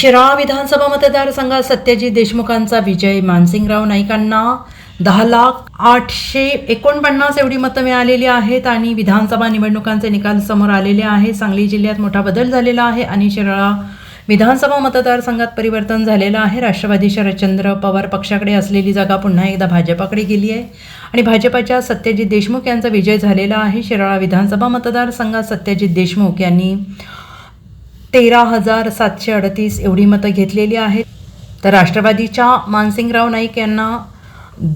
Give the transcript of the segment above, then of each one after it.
शिराळा विधानसभा मतदारसंघात सत्यजित देशमुखांचा विजय मानसिंगराव नाईकांना दहा लाख आठशे एकोणपन्नास एवढी मतं मिळालेली आहेत आणि विधानसभा निवडणुकांचे निकाल समोर आलेले आहे सांगली जिल्ह्यात मोठा बदल झालेला आहे आणि शिराळा विधानसभा मतदारसंघात परिवर्तन झालेलं आहे. राष्ट्रवादी शरदचंद्र पवार पक्षाकडे असलेली जागा पुन्हा एकदा भाजपाकडे गेली आहे आणि भाजपाच्या सत्यजित देशमुख यांचा विजय झालेला आहे. शिराळा विधानसभा मतदारसंघात सत्यजित देशमुख यांनी तेरा हजार सातशे अडतीस एवढी मतं घेतलेली आहेत. तर राष्ट्रवादीच्या मानसिंगराव नाईक यांना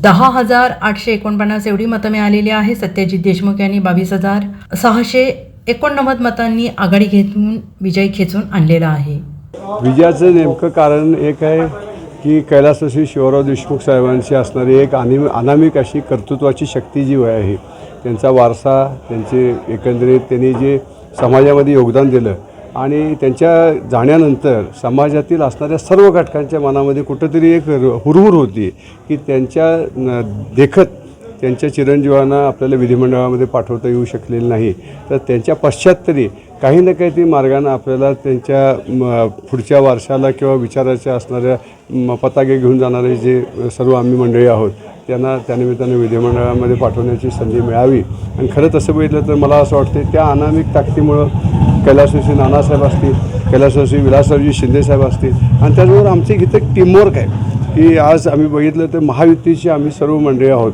दहा हजार आठशे एकोणपन्नास एवढी मतं मिळालेली आहे सत्यजित देशमुख यांनी बावीस हजार सहाशे एकोणनव्वद मतांनी आघाडी घेऊन विजय खेचून आणलेला आहे. विजयाचं नेमकं कारण एक आहे की कैलासवासी शिवराव देशमुख साहेबांची असणारी एक आणि अनामिक अशी कर्तृत्वाची शक्ती जी आहे त्यांचा वारसा त्यांचे एकंदरीत त्यांनी जे समाजामध्ये योगदान दिलं आणि त्यांच्या जाण्यानंतर समाजातील असणाऱ्या सर्व घटकांच्या मनामध्ये कुठंतरी एक हुरहुर होती की त्यांच्या न- देखत त्यांच्या चिरंजीवांना आपल्याला विधिमंडळामध्ये पाठवता येऊ शकलेलं नाही. तर त्यांच्या पश्चात तरी काही ना काहीतरी मार्गानं आपल्याला त्यांच्या म, पुढच्या वारशाला किंवा विचाराच्या असणाऱ्या पताके घेऊन जाणारे जे सर्व आम्ही मंडळी आहोत त्यांना त्यानिमित्तानं विधिमंडळामध्ये पाठवण्याची संधी मिळावी. आणि खरं तसं बघितलं तर मला असं वाटते त्या अनामिक ताकदीमुळं कैलासवासी नानासाहेब असतील कैलासवासी विलासरावजी शिंदेसाहेब असतील आणि त्याचबरोबर आमची इथं एक टीमवर्क आहे. की आज आम्ही बघितलं तर महायुतीची आम्ही सर्व मंडळी आहोत.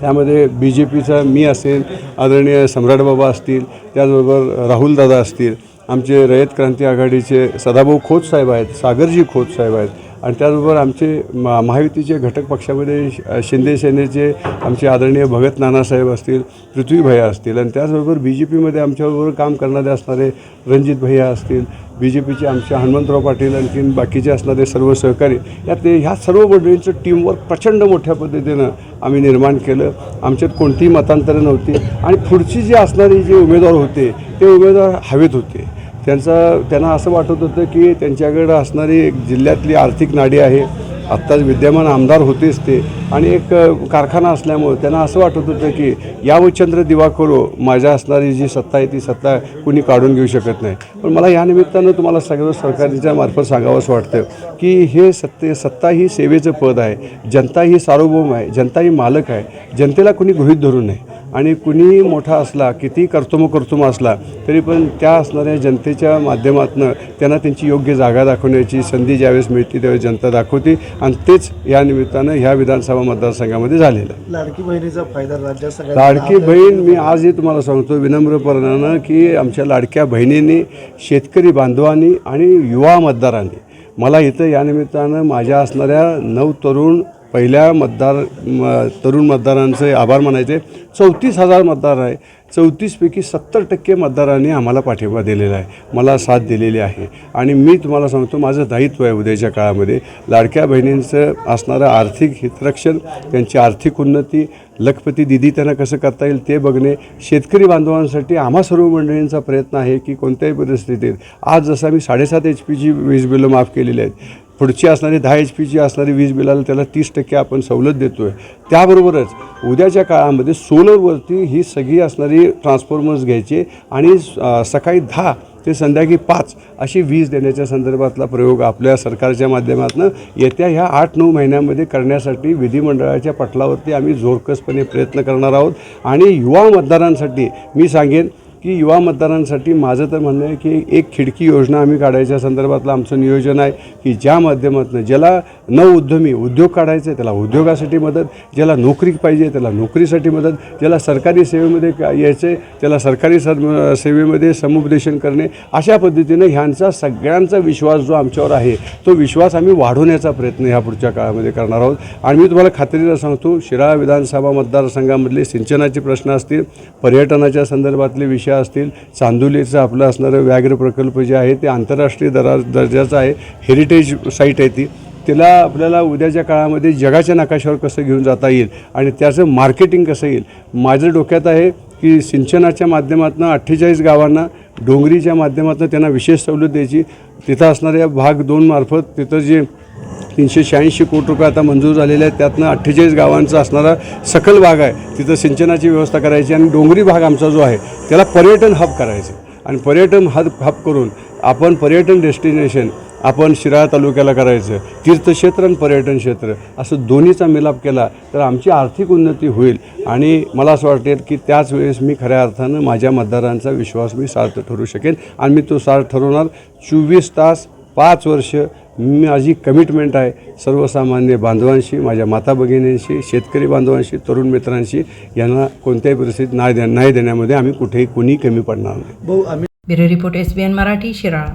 त्यामध्ये बी जे पीचा मी असेल आदरणीय सम्राटबाबा असतील त्याचबरोबर राहुलदादा असतील आमचे रयत क्रांती आघाडीचे सदाभाऊ खोत साहेब आहेत सागरजी खोत साहेब आहेत. आणि त्याचबरोबर आमचे म महायुतीचे घटक पक्षामध्ये श- शिंदे सेनेचे आमचे आदरणीय भगत नानासाहेब असतील पृथ्वी भैया असतील आणि त्याचबरोबर बी जे पीमध्ये आमच्याबरोबर काम करणारे असणारे रणजित भैया असतील बी जे पीचे आमचे हनुमंतराव पाटील आणखीन बाकीचे असणारे सर्व सहकारी यात ह्या सर्व मंडळींचं टीमवर्क प्रचंड मोठ्या पद्धतीनं आम्ही निर्माण केलं. आमच्यात कोणतीही मतांतरं नव्हती आणि पुढची जी असणारी जे उमेदवार होते ते उमेदवार हवेत होते. त्यांचा त्यांना असं वाटत होतं की त्यांच्याकडं असणारी एक जिल्ह्यातली आर्थिक नाडी आहे. आत्ताच विद्यमान आमदार होतेच ते. आणि एक कारखाना असल्यामुळं त्यांना असं वाटत होतं की यावचंद्र दिवा करो हो माझ्या असणारी जी सत्ता आहे ती सत्ता कुणी काढून घेऊ शकत नाही. पण मला या निमित्तानं तुम्हाला सगळं सरकारच्या मार्फत सांगावंच वाटतं की हे सत्ते सत्ता ही सेवेचं पद आहे. जनता ही सार्वभौम आहे. जनता ही मालक आहे. जनतेला कुणी गृहीत धरू नये. आणि कुणी मोठा असला किती कर्तुम कर्तुम असला तरी पण त्या असणाऱ्या जनतेच्या माध्यमातून त्यांना त्यांची योग्य जागा दाखवण्याची संधी ज्यावेळेस मिळते त्यावेळेस जनता दाखवते आणि तेच या निमित्तानं ह्या विधानसभा मतदारसंघामध्ये झालेलं. लाडकी बहिणीचा फायदा राज्यात लाडकी बहीण मी आजही तुम्हाला सांगतो विनम्रपणानं की आमच्या लाडक्या बहिणींनी शेतकरी बांधवांनी आणि युवा मतदारांनी मला इथं या निमित्तानं माझ्या असणाऱ्या नऊ तरुण पहिल्या मतदार म तरुण मतदारांचे आभार मानायचे. चौतीस हजार मतदार आहे. चौतीसपैकी सत्तर टक्के मतदारांनी आम्हाला पाठिंबा दिलेला आहे. मला साथ दिलेली आहे. आणि मी तुम्हाला सांगतो माझं दायित्व आहे उद्याच्या काळामध्ये. लाडक्या बहिणींचं असणारं आर्थिक हितरक्षण त्यांची आर्थिक उन्नती लखपती दिदी त्यांना कसं करता येईल ते बघणे. शेतकरी बांधवांसाठी आम्हा सर्व मंडळींचा प्रयत्न आहे की कोणत्याही परिस्थितीत आज जसं आम्ही साडेसात एच पीची वीज बिलं माफ केलेली आहेत पुढची असणारी दहा एच पीची असणारी वीज बिलाला त्याला तीस टक्के आपण सवलत देतो आहे त्याबरोबरच उद्याच्या काळामध्ये सोलरवरती ही सगळी असणारी ट्रान्सफॉर्मर्स घ्यायचे आणि सकाळी दहा ते संध्याकाळी पाच अशी वीज देण्याच्या संदर्भातला प्रयोग आपल्या सरकारच्या माध्यमातून येत्या ह्या आठ नऊ महिन्यामध्ये करण्यासाठी विधिमंडळाच्या पटलावरती आम्ही जोरकसपणे प्रयत्न करणार आहोत. आणि युवा मतदारांसाठी मी सांगेन की युवा मतदारांसाठी माझं तर म्हणणं आहे की एक खिडकी योजना आम्ही काढायच्या संदर्भातलं आमचं नियोजन आहे की ज्या माध्यमातून ज्याला नवउद्यमी उद्यमी उद्योग काढायचे त्याला उद्योगासाठी मदत ज्याला नोकरी पाहिजे त्याला नोकरीसाठी मदत ज्याला सरकारी सेवेमध्ये का- यायचे त्याला सरकारी सर सेवेमध्ये समुपदेशन करणे अशा पद्धतीनं ह्यांचा सगळ्यांचा विश्वास जो आमच्यावर आहे तो विश्वास आम्ही वाढवण्याचा प्रयत्न ह्या पुढच्या काळामध्ये करणार आहोत. आणि मी तुम्हाला खात्रीनं सांगतो शिराळा विधानसभा मतदारसंघामधले सिंचनाचे प्रश्न असतील पर्यटनाच्या संदर्भातले विषय असतील चांदोलीचं आपलं असणारं व्याघ्र प्रकल्प जे आहे ते आंतरराष्ट्रीय दरा दर्जाचं आहे. हेरिटेज साईट आहे ती. तिला आपल्याला उद्याच्या काळामध्ये जगाच्या नकाशावर कसं घेऊन जाता येईल आणि त्याचं मार्केटिंग कसं येईल? माझं डोक्यात आहे की सिंचनाच्या माध्यमातून अठ्ठेचाळीस गावांना डोंगरीच्या माध्यमातून त्यांना विशेष सवलत द्यायची. तिथं असणाऱ्या भाग दोनमार्फत तिथं जे तीनशे शहाऐंशी कोटी रुपये आता मंजूर झालेले आहेत. त्यातनं अठ्ठेचाळीस गावांचा असणारा सकल भाग आहे. तिथं सिंचनाची व्यवस्था करायची आणि डोंगरी भाग आमचा जो आहे त्याला पर्यटन हब करायचं. आणि पर्यटन हब हब करून आपण पर्यटन डेस्टिनेशन आपण शिराळा तालुक्याला करायचं. तीर्थक्षेत्र आणि पर्यटन क्षेत्र असं दोन्हीचा मिलाप केला तर आमची आर्थिक उन्नती होईल. आणि मला असं वाटेल की त्याच वेळेस मी खऱ्या अर्थानं माझ्या मतदारांचा विश्वास मी सार्थ ठरू शकेन. आणि मी तो सार्थ ठरवणार. चोवीस तास पाच वर्ष माझी कमिटमेंट आहे सर्वसामान्य बांधवांशी माझ्या माता भगिनींशी शेतकरी बांधवांशी तरुण मित्रांशी यांना कोणत्याही परिस्थितीत नाही द्या नाही देण्यामध्ये आम्ही कुठेही कोणी कमी पडणार नाही. भाऊ आम्ही bureau report S B N Marathi Shirala.